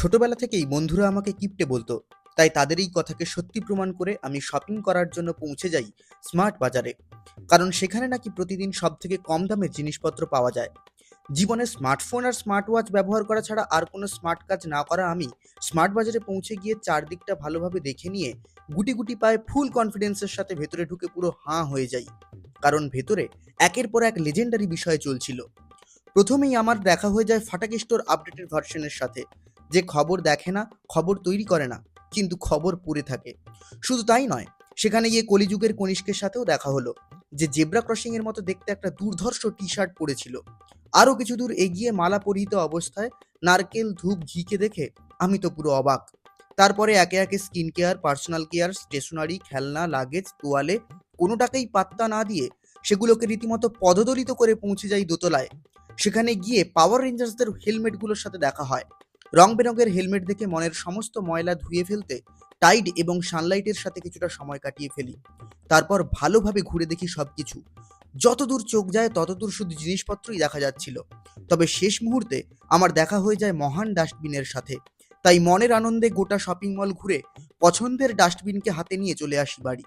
ছোটবেলা থেকেই বন্ধুরা আমাকে কিপটে বলতো, তাই তাদের এই কথাকে সত্যি প্রমাণ করে আমি শপিং করার জন্য পৌঁছে যাই স্মার্ট বাজারে। কারণ সেখানে নাকি প্রতিদিন সব থেকে কম দামের জিনিসপত্র পাওয়া যায়। জীবনে স্মার্টফোন আর স্মার্ট ওয়াচ ব্যবহার করা ছাড়া আর কোনো স্মার্ট কাজ না করা আমি স্মার্ট বাজারে পৌঁছে গিয়ে চারদিকটা ভালোভাবে দেখে নিয়ে গুটি গুটি পায়ে ফুল কনফিডেন্সের সাথে ভেতরে ঢুকে পুরো হাঁ হয়ে যাই। কারণ ভেতরে একের পর এক লেজেন্ডারি বিষয় চলছিল। প্রথমেই আমার দেখা হয়ে যায় ফাটাকি স্টোর আপডেটেড ভার্সনের সাথে। যে খবর দেখে না, খবর তৈরি করে না, কিন্তু খবর পড়ে থাকে। শুধু তাই নয়, সেখানে গিয়ে কলিযুগের কনিষ্কের সাথেও দেখা হলো যে জেব্রা ক্রসিং এর মতো দেখতে একটা দুর্ধর্ষ টি শার্ট পরেছিল। আরও কিছু দূর এগিয়ে মালা পরিহিত অবস্থায় নারকেল ধূপ ঘিকে দেখে আমি তো পুরো অবাক। তারপরে একে একে skin care, personal care, stationery, খেলনা, লাগেজ, তোয়ালে কোনোটাকেই পাত্তা না দিয়ে সেগুলোকে রীতিমতো পদদলিত করে পৌঁছে যাই দোতলায়। সেখানে গিয়ে পাওয়ার রেঞ্জার্সদের হেলমেটগুলোর সাথে দেখা হয়। রং বেরঙের হেলমেট দেখে মনের সমস্ত ময়লা ধুয়ে ফেলতে, টাইড এবং সানলাইটের সাথে কিছুটা সময় কাটিয়ে ফেলি। তারপর ভালোভাবে ঘুরে দেখি সব সবকিছু। যতদূর চোখ যায়, ততদূর শুধু জিনিসপত্রই দেখা যাচ্ছিল। তবে শেষ মুহূর্তে আমার দেখা হয়ে যায় মহান ডাস্টবিনের সাথে। তাই মনের আনন্দে গোটা শপিং মল ঘুরে পছন্দের ডাস্টবিনকে হাতে নিয়ে চলে আসি বাড়ি।